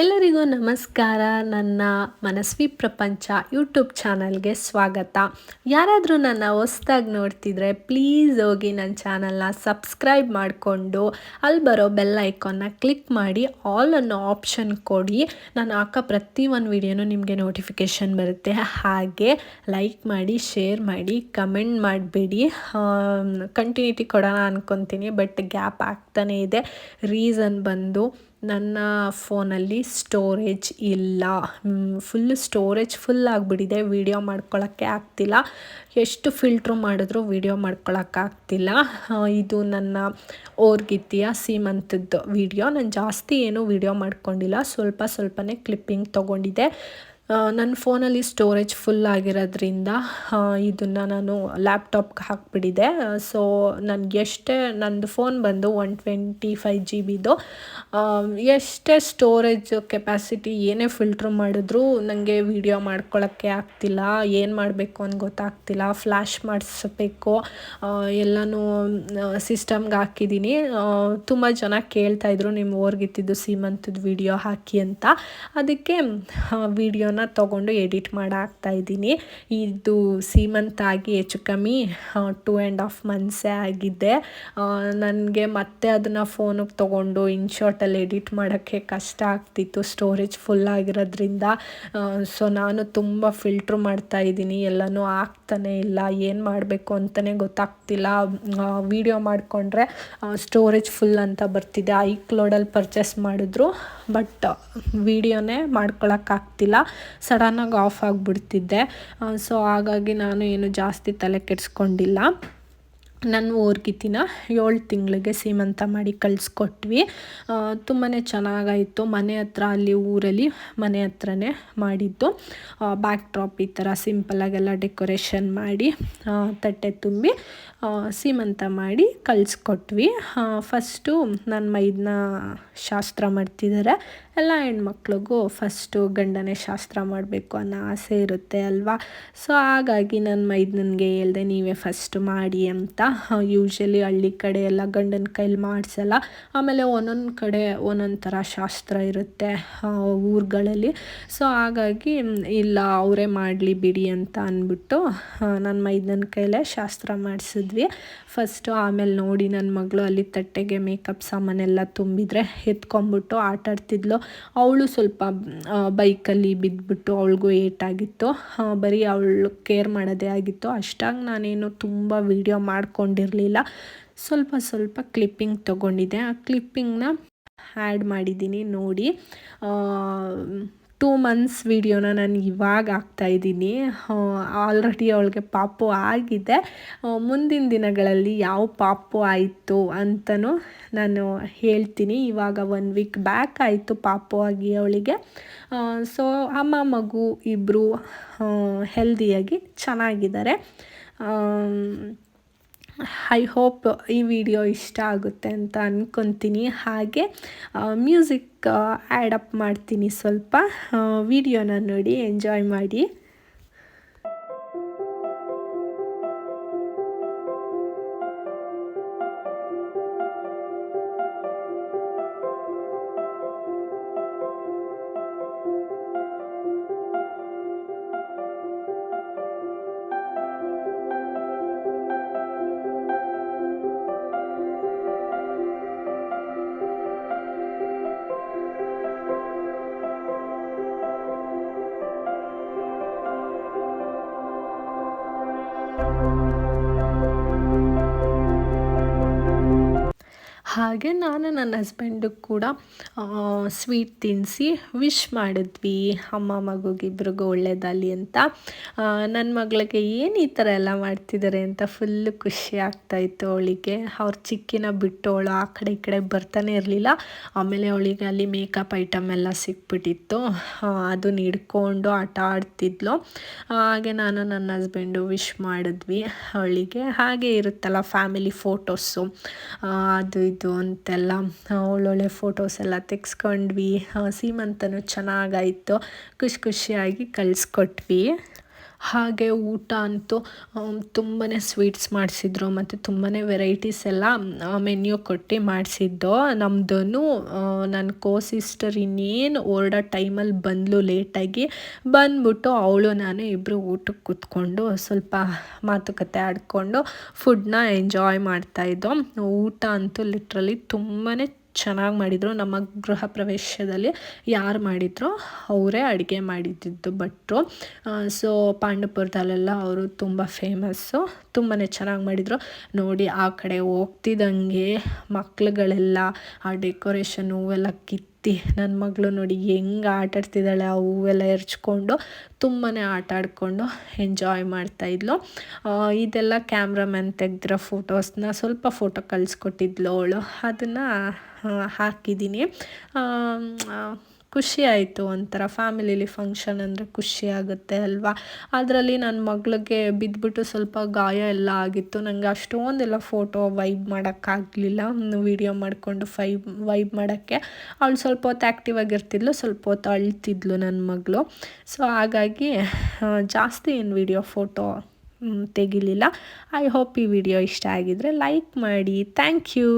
ಎಲ್ಲರಿಗೂ ನಮಸ್ಕಾರ. ನನ್ನ ಮನಸ್ವಿ ಪ್ರಪಂಚ ಯೂಟ್ಯೂಬ್ ಚಾನಲ್ಗೆ ಸ್ವಾಗತ. ಯಾರಾದರೂ ನನ್ನ ಹೊಸ್ದಾಗಿ ನೋಡ್ತಿದ್ರೆ ಪ್ಲೀಸ್ ಹೋಗಿ ನನ್ನ ಚಾನಲ್ನ ಸಬ್ಸ್ಕ್ರೈಬ್ ಮಾಡಿಕೊಂಡು ಅಲ್ಲಿ ಬರೋ ಬೆಲ್ ಐಕಾನ್ನ ಕ್ಲಿಕ್ ಮಾಡಿ ಆಲ್ ಅನ್ನೋ ಆಪ್ಷನ್ ಕೊಡಿ. ನಾನು ಹಾಕೋ ಪ್ರತಿ ಒಂದು ವಿಡಿಯೋನೂ ನಿಮಗೆ ನೋಟಿಫಿಕೇಷನ್ ಬರುತ್ತೆ. ಹಾಗೆ ಲೈಕ್ ಮಾಡಿ, ಶೇರ್ ಮಾಡಿ, ಕಮೆಂಟ್ ಮಾಡಬೇಡಿ. ಕಂಟಿನ್ಯೂಟಿ ಕೊಡೋಣ ಅಂದ್ಕೊತೀನಿ ಬಟ್ ಗ್ಯಾಪ್ ಆಗ್ತಾನೇ ಇದೆ. ರೀಸನ್ ಬಂದು ನನ್ನ ಫೋನಲ್ಲಿ ಸ್ಟೋರೇಜ್ ಇಲ್ಲ. ಫುಲ್ ಸ್ಟೋರೇಜ್ ಫುಲ್ ಆಗಿಬಿಟ್ಟಿದೆ. ವೀಡಿಯೋ ಮಾಡ್ಕೊಳ್ಳೋಕ್ಕೆ ಆಗ್ತಿಲ್ಲ. ಎಷ್ಟು ಫಿಲ್ಟ್ರು ಮಾಡಿದ್ರೂ ವೀಡಿಯೋ ಮಾಡ್ಕೊಳಕ್ಕಾಗ್ತಿಲ್ಲ ಇದು ನನ್ನ ಓರ್ಗಿತ್ತಿಯ ಸೀಮಂತದ್ದು ವೀಡಿಯೋ ನಾನು ಜಾಸ್ತಿ ಏನೂ ವೀಡಿಯೋ ಮಾಡ್ಕೊಂಡಿಲ್ಲ. ಸ್ವಲ್ಪ ಸ್ವಲ್ಪನೇ ಕ್ಲಿಪ್ಪಿಂಗ್ ತೊಗೊಂಡಿದ್ದೆ. ನನ್ನ ಫೋನಲ್ಲಿ ಸ್ಟೋರೇಜ್ ಫುಲ್ ಆಗಿರೋದ್ರಿಂದ ಇದನ್ನು ನಾನು ಲ್ಯಾಪ್ಟಾಪ್ಗೆ ಹಾಕ್ಬಿಟ್ಟಿದೆ ಸೊ ನನಗೆ ಎಷ್ಟೇ, ನಂದು ಫೋನ್ ಬಂದು ಒನ್ ಟ್ವೆಂಟಿ ಫೈವ್ ಜಿ ಬಿದು ಎಷ್ಟೇ ಸ್ಟೋರೇಜ್ ಕೆಪಾಸಿಟಿ ಏನೇ ಫಿಲ್ಟ್ರ್ ಮಾಡಿದ್ರೂ ನನಗೆ ವಿಡಿಯೋ ಮಾಡ್ಕೊಳ್ಳೋಕ್ಕೆ ಆಗ್ತಿಲ್ಲ. ಏನು ಮಾಡಬೇಕು ಅಂತ ಗೊತ್ತಾಗ್ತಿಲ್ಲ. ಫ್ಲ್ಯಾಶ್ ಮಾಡಿಸ್ಬೇಕು. ಎಲ್ಲನೂ ಸಿಸ್ಟಮ್ಗೆ ಹಾಕಿದ್ದೀನಿ. ತುಂಬ ಜನ ಕೇಳ್ತಾಯಿದ್ರು ನಿಮ್ಮ ಓರ್ಗಿತ್ತಿದ್ದು ಸೀಮಂತದ ವಿಡಿಯೋ ಹಾಕಿ ಅಂತ. ಅದಕ್ಕೆ ವಿಡಿಯೋನ ತೊಗೊಂಡು ಎಡಿಟ್ ಇದ್ದೀನಿ. ಇದು ಸೀಮಂತ್ ಆಗಿ ಹೆಚ್ಚು ಕಮ್ಮಿ ಟೂ ಆ್ಯಂಡ್ ಹಾಫ್ ಮಂತ್ಸೇ ಆಗಿದೆ. ನನಗೆ ಮತ್ತೆ ಅದನ್ನು ಫೋನಿಗೆ ತೊಗೊಂಡು ಇನ್ಶಾರ್ಟಲ್ಲಿ ಎಡಿಟ್ ಮಾಡೋಕ್ಕೆ ಕಷ್ಟ ಆಗ್ತಿತ್ತು ಸ್ಟೋರೇಜ್ ಫುಲ್ ಆಗಿರೋದ್ರಿಂದ. ಸೊ ನಾನು ತುಂಬ ಫಿಲ್ಟ್ರ್ ಮಾಡ್ತಾ ಇದ್ದೀನಿ, ಎಲ್ಲನೂ ಆಗ್ತಾನೇ ಇಲ್ಲ, ಏನು ಮಾಡಬೇಕು ಅಂತಲೇ ಗೊತ್ತಾಗ್ತಿಲ್ಲ. ವಿಡಿಯೋ ಮಾಡಿಕೊಂಡ್ರೆ ಸ್ಟೋರೇಜ್ ಫುಲ್ ಅಂತ ಬರ್ತಿದೆ. ಐಕ್ಲೋಡಲ್ಲಿ ಪರ್ಚೇಸ್ ಮಾಡಿದ್ರು ಬಟ್ ವಿಡಿಯೋನೇ ಮಾಡ್ಕೊಳಕ್ಕಾಗ್ತಿಲ್ಲ ಸಡನ್ನಾಗಿ ಆಫ್ ಆಗಿಬಿಡ್ತಿದ್ದೆ. ಸೊ ಹಾಗಾಗಿ ನಾನು ಏನು ಜಾಸ್ತಿ ತಲೆ ಕೆಡಿಸ್ಕೊಂಡಿಲ್ಲ. ನನ್ನ ಓರ್ಗಿತಿನ ಏಳು ತಿಂಗಳಿಗೆ ಸೀಮಂತ ಮಾಡಿ ಕಳಿಸ್ಕೊಟ್ವಿ. ತುಂಬಾ ಚೆನ್ನಾಗಾಯಿತು. ಮನೆ ಹತ್ರ ಅಲ್ಲಿ ಊರಲ್ಲಿ ಮನೆ ಹತ್ರನೇ ಮಾಡಿದ್ದು. ಬ್ಯಾಕ್ ಡ್ರಾಪ್ ಈ ಥರ ಸಿಂಪಲಾಗೆಲ್ಲ ಡೆಕೋರೇಷನ್ ಮಾಡಿ ತಟ್ಟೆ ತುಂಬಿ ಸೀಮಂತ ಮಾಡಿ ಕಳಿಸ್ಕೊಟ್ವಿ. ಫಸ್ಟು ನನ್ನ ಮೈದನ್ನ ಶಾಸ್ತ್ರ ಮಾಡ್ತಿದ್ದಾರೆ ಎಲ್ಲ ಹೆಣ್ಮಕ್ಳಿಗೂ ಫಸ್ಟು ಗಂಡನೇ ಶಾಸ್ತ್ರ ಮಾಡಬೇಕು ಅನ್ನೋ ಆಸೆ ಇರುತ್ತೆ ಅಲ್ವಾ? ಸೊ ಹಾಗಾಗಿ ನನ್ನ ಮೈದನಿಗೆ ಹೇಳ್ದೆ, ನೀವೇ ಫಸ್ಟು ಮಾಡಿ ಅಂತ. ಯೂಶ್ವಲಿ ಹಳ್ಳಿ ಕಡೆ ಎಲ್ಲ ಗಂಡನ ಕೈಲಿ ಮಾಡಿಸಲ್ಲ. ಆಮೇಲೆ ಒಂದೊಂದು ಕಡೆ ಒಂದೊಂದು ಥರ ಶಾಸ್ತ್ರ ಇರುತ್ತೆ ಊರುಗಳಲ್ಲಿ. ಸೊ ಹಾಗಾಗಿ ಇಲ್ಲ, ಅವರೇ ಮಾಡಲಿ ಬಿಡಿ ಅಂತ ಅಂದ್ಬಿಟ್ಟು ನನ್ನ ಮೈದನ ಕೈಲೇ ಶಾಸ್ತ್ರ ಮಾಡಿಸಿದ್ವಿ. ಫಸ್ಟು ಆಮೇಲೆ ನೋಡಿ ನನ್ನ ಮಗಳು ಅಲ್ಲಿ ತಟ್ಟೆಗೆ ಮೇಕಪ್ ಸಾಮಾನೆಲ್ಲ ತುಂಬಿದರೆ ಎತ್ಕೊಂಬಿಟ್ಟು ಆಟ ಆಡ್ತಿದ್ಲು. ಅವಳು ಸ್ವಲ್ಪ ಬೈಕಲ್ಲಿ ಬಿದ್ದುಬಿಟ್ಟು ಅವಳಿಗೂ ಏಟಾಗಿತ್ತು. ಬರೀ ಅವಳು ಕೇರ್ ಮಾಡೋದೇ ಆಗಿತ್ತು. ಅಷ್ಟಾಗಿ ನಾನೇನು ತುಂಬ ವೀಡಿಯೋ ಮಾಡ್ಕೊಂಡಿರಲಿಲ್ಲ. ಸ್ವಲ್ಪ ಸ್ವಲ್ಪ ಕ್ಲಿಪ್ಪಿಂಗ್ ತೊಗೊಂಡಿದ್ದೆ. ಆ ಕ್ಲಿಪ್ಪಿಂಗ್ನ ಆ್ಯಡ್ ಮಾಡಿದ್ದೀನಿ ನೋಡಿ. ಟೂ ಮಂತ್ಸ್ ವೀಡಿಯೋನ ನಾನು ಇವಾಗ ಹಾಕ್ತಾಯಿದ್ದೀನಿ ಆಲ್ರೆಡಿ ಅವಳಿಗೆ ಪಾಪು ಆಗಿದೆ. ಮುಂದಿನ ದಿನಗಳಲ್ಲಿ ಯಾವ ಪಾಪು ಆಯಿತು ಅಂತಲೂ ನಾನು ಹೇಳ್ತೀನಿ. ಇವಾಗ ಒನ್ ವೀಕ್ ಬ್ಯಾಕ್ ಆಯಿತು ಪಾಪು ಆಗಿ ಅವಳಿಗೆ. ಸೊ ಅಮ್ಮ, ಮಗು ಇಬ್ಬರು ಹೆಲ್ದಿಯಾಗಿ ಚೆನ್ನಾಗಿದ್ದಾರೆ. ಐ ಹೋಪ್ ಈ ವಿಡಿಯೋ ಇಷ್ಟ ಆಗುತ್ತೆ ಅಂತ ಅಂದ್ಕೊತೀನಿ ಹಾಗೆ ಮ್ಯೂಸಿಕ್ ಆ್ಯಡ್ ಅಪ್ ಮಾಡ್ತೀನಿ ಸ್ವಲ್ಪ. ವಿಡಿಯೋನ ನೋಡಿ ಎಂಜಾಯ್ ಮಾಡಿ. ಹಾಗೆ ನಾನು ನನ್ನ ಹಸ್ಬೆಂಡು ಕೂಡ ಸ್ವೀಟ್ ತಿನ್ನಿಸಿ ವಿಶ್ ಮಾಡಿದ್ವಿ. ಅಮ್ಮ ಮಗುಗಿಬ್ರಿಗೂ ಒಳ್ಳೇದಾಗಲಿ ಅಂತ. ನನ್ನ ಮಗಳಿಗೆ ಏನು ಈ ಥರ ಎಲ್ಲ ಮಾಡ್ತಿದ್ದಾರೆ ಅಂತ ಫುಲ್ಲು ಖುಷಿ ಆಗ್ತಾಯಿತ್ತು ಅವಳಿಗೆ. ಅವ್ರ ಚಿಕ್ಕಿನ ಬಿಟ್ಟು ಅವಳು ಆ ಕಡೆ ಈ ಕಡೆ ಬರ್ತಾನೆ ಇರಲಿಲ್ಲ. ಆಮೇಲೆ ಅವಳಿಗೆ ಅಲ್ಲಿ ಮೇಕಪ್ ಐಟಮ್ ಎಲ್ಲ ಸಿಕ್ಬಿಟ್ಟಿತ್ತು. ಅದನ್ನ ಹಿಡ್ಕೊಂಡು ಆಟ ಆಡ್ತಿದ್ಲು. ಹಾಗೆ ನಾನು ನನ್ನ ಹಸ್ಬೆಂಡು ವಿಶ್ ಮಾಡಿದ್ವಿ ಅವಳಿಗೆ. ಹಾಗೆ ಇರುತ್ತಲ್ಲ ಫ್ಯಾಮಿಲಿ ಫೋಟೋಸು ಅದು ಇದು. ಅಂತೆಲ್ಲ. ಒಳ್ಳೊಳ್ಳೆ ಫೋಟೋಸ್ ಎಲ್ಲ ತೆಗೆಸ್ಕೊಂಡ್ವಿ. ಸೀಮಂತನೂ ಚೆನ್ನಾಗಾಯಿತು. ಖುಷಿ ಖುಷಿಯಾಗಿ ಕಳಿಸ್ಕೊಟ್ವಿ. ಹಾಗೆ ಊಟ ಅಂತೂ ತುಂಬಾ ಸ್ವೀಟ್ಸ್ ಮಾಡಿಸಿದ್ರು ಮತ್ತು ತುಂಬಾ ವೆರೈಟೀಸ್ ಎಲ್ಲ ಮೆನ್ಯೂ ಕೊಟ್ಟು ಮಾಡಿಸಿದ್ದು. ನಮ್ಮದೂ ನನ್ನ ಕೋ ಸಿಸ್ಟರ್ ಇನ್ನೇನು ಓರ್ಡೋ ಟೈಮಲ್ಲಿ ಬಂದಳು ಲೇಟಾಗಿ ಬಂದ್ಬಿಟ್ಟು ಅವಳು ನಾನು ಇಬ್ಬರು ಊಟಕ್ಕೆ ಕೂತ್ಕೊಂಡು ಸ್ವಲ್ಪ ಮಾತುಕತೆ ಆಡಿಕೊಂಡು ಫುಡ್ನ ಎಂಜಾಯ್ ಮಾಡ್ತಾಯಿದ್ದೋ ಊಟ ಅಂತೂ ಲಿಟ್ರಲಿ ತುಂಬಾ ಚೆನ್ನಾಗಿ ಮಾಡಿದರು. ನಮ್ಮ ಗೃಹ ಪ್ರವೇಶದಲ್ಲಿ ಯಾರು ಮಾಡಿದ್ರು ಅವರೇ ಅಡುಗೆ ಮಾಡಿದ್ದಿದ್ದು ಭಟ್ರು. ಸೊ ಪಾಂಡಪುರದಲ್ಲೆಲ್ಲ ಅವರು ತುಂಬ ಫೇಮಸ್ಸು ತುಂಬಾ ಚೆನ್ನಾಗಿ ಮಾಡಿದರು. ನೋಡಿ ಆ ಕಡೆ ಹೋಗ್ತಿದ್ದಂಗೆ ಮಕ್ಳುಗಳೆಲ್ಲ, ಆ ಡೆಕೋರೇಷನ್ ಹೂವೆಲ್ಲ ಕಿತ್ತಿ ನನ್ನ ಮಗಳು ನೋಡಿ ಹೆಂಗೆ ಆಟಾಡ್ತಿದ್ದಾಳೆ, ಆ ಹೂವೆಲ್ಲ ಎರಚ್ಕೊಂಡು ತುಂಬಾ ಆಟ ಆಡಿಕೊಂಡು ಎಂಜಾಯ್ ಮಾಡ್ತಾಯಿದ್ಲು ಇದೆಲ್ಲ ಕ್ಯಾಮ್ರಾಮ್ಯಾನ್ ತೆಗೆದಿರೋ ಫೋಟೋಸ್ನ ಸ್ವಲ್ಪ ಫೋಟೋ ಕಳಿಸ್ಕೊಟ್ಟಿದ್ಲು ಅವಳು. ಅದನ್ನು ಹಾಕಿದ್ದೀನಿ ಖುಷಿ ಆಯಿತು ಒಂಥರ ಫ್ಯಾಮಿಲಿಲಿ ಫಂಕ್ಷನ್ ಅಂದರೆ ಖುಷಿ ಆಗುತ್ತೆ ಅಲ್ವಾ? ಅದರಲ್ಲಿ ನನ್ನ ಮಗಳಿಗೆ ಬಿದ್ದುಬಿಟ್ಟು ಸ್ವಲ್ಪ ಗಾಯ ಎಲ್ಲ ಆಗಿತ್ತು. ನನಗೆ ಅಷ್ಟೊಂದೆಲ್ಲ ಫೋಟೋ ವೈಬ್ ಮಾಡೋಕ್ಕಾಗಲಿಲ್ಲ ವೀಡಿಯೋ ಮಾಡಿಕೊಂಡು ಫೈಬ್ ವೈಬ್ ಮಾಡೋಕ್ಕೆ. ಅವಳು ಸ್ವಲ್ಪ ಹೊತ್ತು ಆ್ಯಕ್ಟಿವ್ ಆಗಿರ್ತಿದ್ಲು, ಸ್ವಲ್ಪ ಹೊತ್ತು ಅಳ್ತಿದ್ಲು ನನ್ನ ಮಗಳು. ಸೊ ಹಾಗಾಗಿ ಜಾಸ್ತಿ ಏನು ವಿಡಿಯೋ ಫೋಟೋ ತೆಗಿಲಿಲ್ಲ. ಐ ಹೋಪ್ ಈ ವಿಡಿಯೋ ಇಷ್ಟ ಆಗಿದರೆ ಲೈಕ್ ಮಾಡಿ. Thank you